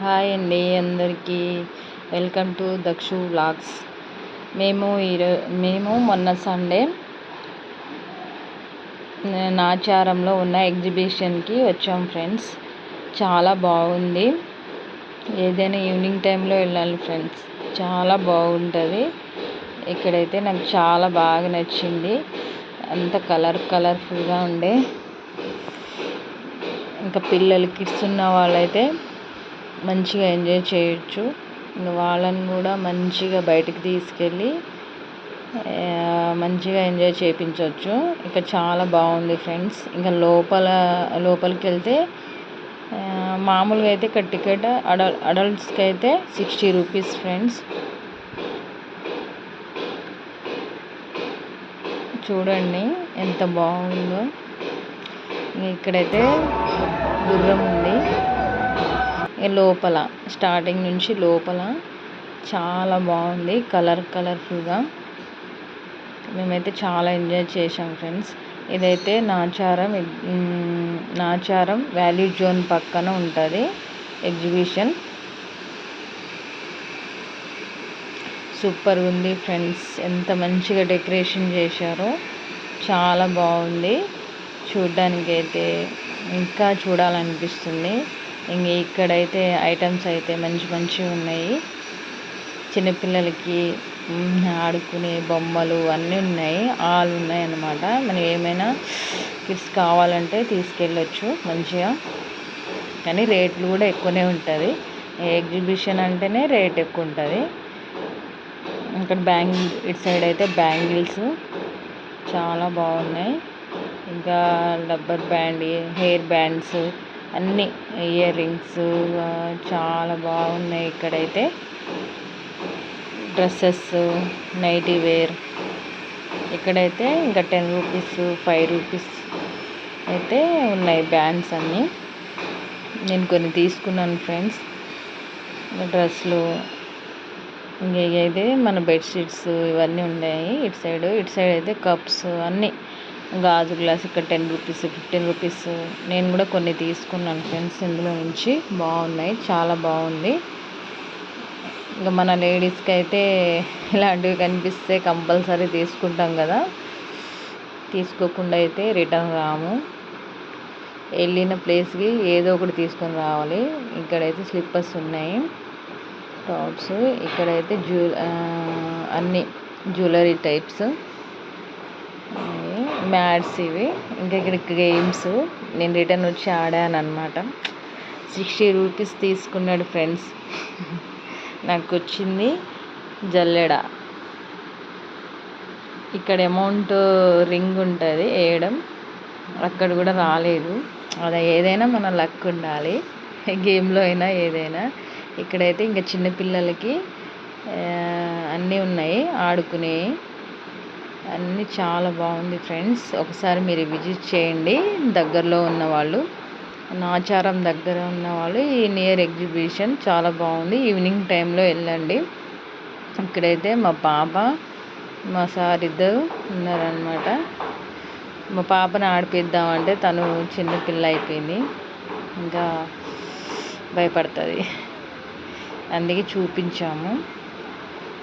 Hi అండి అందరికీ. Welcome to Dakshu blogs మేము ఈరో మేము మొన్న సండే నాచారంలో ఉన్న ఎగ్జిబిషన్కి వచ్చాం ఫ్రెండ్స్. చాలా బాగుంది. ఏదైనా ఈవినింగ్ టైంలో వెళ్ళాలి ఫ్రెండ్స్. చాలా బాగుంటుంది. ఇక్కడైతే నాకు చాలా బాగా నచ్చింది. అంత కలర్ కలర్ఫుల్గా ఉండే. ఇంకా పిల్లలు కిడ్స్ ఉన్న వాళ్ళైతే మంచిగా ఎంజాయ్ చేయొచ్చు. వాళ్ళని కూడా మంచిగా బయటికి తీసుకెళ్ళి మంచిగా ఎంజాయ్ చేయించవచ్చు ఇక్కడ చాలా బాగుంది ఫ్రెండ్స్. ఇంకా లోపల లోపలికి వెళ్తే మామూలుగా అయితే ఇక్కడ టికెట్ అడల్ అడల్ట్స్కి అయితే సిక్స్టీ రూపీస్ ఫ్రెండ్స్. చూడండి ఎంత బాగుందో. ఇక్కడైతే గుర్రం ఉంది. లోపల స్టార్టింగ్ నుంచి లోపల చాలా బాగుంది కలర్ కలర్ఫుల్గా. మేమైతే చాలా ఎంజాయ్ చేసాం ఫ్రెండ్స్. ఇదైతే నాచారం నాచారం వ్యాలీ జోన్ పక్కన ఉంటుంది ఎగ్జిబిషన్. సూపర్ ఉంది ఫ్రెండ్స్. ఎంత మంచిగా డెకరేషన్ చేశారో. చాలా బాగుంది. చూడ్డానికైతే అయితే ఇంకా చూడాలనిపిస్తుంది. ఇంక ఇక్కడైతే ఐటమ్స్ అయితే మంచి మంచివి ఉన్నాయి. చిన్నపిల్లలకి ఆడుకునే బొమ్మలు అన్నీ ఉన్నాయి. ఆల్ ఉన్నాయి అన్నమాట. మనం ఏమైనా కిడ్స్ కావాలంటే తీసుకెళ్ళొచ్చు మంచిగా. కానీ రేట్లు కూడా ఎక్కువనే ఉంటుంది. ఎగ్జిబిషన్ అంటేనే రేట్ ఎక్కువ ఉంటుంది. ఇక్కడ బ్యాంగిల్ ఇటు సైడ్ అయితే బ్యాంగిల్స్ చాలా బాగున్నాయి. ఇంకా రబ్బర్ బ్యాండ్ హెయిర్ బ్యాండ్స్ అన్నీ ఇయర్ రింగ్స్ చాలా బాగున్నాయి ఇక్కడైతే. Dresses nighty wear. ఇక్కడైతే ఇంకా టెన్ రూపీస్ ఫైవ్ రూపీస్ అయితే ఉన్నాయి బ్యాండ్స్ అన్నీ. నేను కొన్ని తీసుకున్నాను ఫ్రెండ్స్. డ్రెస్సులు ఇంకా అయితే మన బెడ్షీట్స్ ఇవన్నీ ఉన్నాయి. ఇటు సైడ్ ఇటు సైడ్ అయితే కప్స్ అన్నీ. గాజు గ్లాస్ ఇక్కడ టెన్ రూపీస్ ఫిఫ్టీన్ రూపీస్. నేను కూడా కొన్ని తీసుకున్నాను ఫ్రెండ్స్ ఇందులో నుంచి. బాగున్నాయి చాలా బాగుంది. ఇంకా మన లేడీస్కి అయితే ఇలాంటివి కనిపిస్తే కంపల్సరీ తీసుకుంటాం కదా. తీసుకోకుండా అయితే రిటర్న్ రాము. వెళ్ళిన ప్లేస్కి ఏదో ఒకటి తీసుకొని రావాలి. ఇక్కడైతే స్లిప్పర్స్ ఉన్నాయి. టాప్స్. ఇక్కడైతే జ్యూ అన్ని జ్యువెలరీ టైప్స్. మ్యాట్స్ ఇవి. ఇంకా ఇక్కడ గేమ్స్. నేను రిటర్న్ వచ్చి ఆడాను అనమాట సిక్స్టీ రూపీస్ తీసుకున్నాడు ఫ్రెండ్స్. నాకు వచ్చింది జల్లెడ. ఇక్కడ అమౌంట్ రింగ్ ఉంటుంది వేయడం. అక్కడ కూడా రాలేదు. అలా ఏదైనా మన లక్ ఉండాలి. గేమ్లో అయినా ఏదైనా. ఇక్కడైతే ఇంకా చిన్నపిల్లలకి అన్నీ ఉన్నాయి ఆడుకునే అన్నీ చాలా బాగుంది ఫ్రెండ్స్. ఒకసారి మీరు విజిట్ చేయండి. దగ్గరలో ఉన్నవాళ్ళు నాచారం దగ్గర ఉన్నవాళ్ళు ఈ నియర్ ఎగ్జిబిషన్ చాలా బాగుంది. ఈవినింగ్ టైంలో వెళ్ళండి. ఇక్కడైతే మా పాప మా సార్ ఇద్దరు ఉన్నారనమాట మా పాపను ఆడిపిద్దామంటే తను చిన్నపిల్ల అయిపోయింది. ఇంకా భయపడుతుంది. అందుకే చూపించాము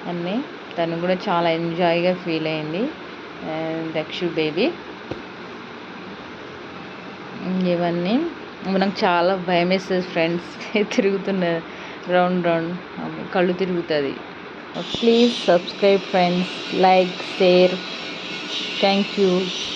అన్నీ. తను కూడా చాలా ఎంజాయ్గా ఫీల్ అయింది. దక్షు బేబీ. ఇవన్నీ. నాకు చాలా భయం వేస్తుంది ఫ్రెండ్స్ తిరుగుతున్న రౌండ్ రౌండ్ కళ్ళు తిరుగుతుంది. Please subscribe friends like share thank you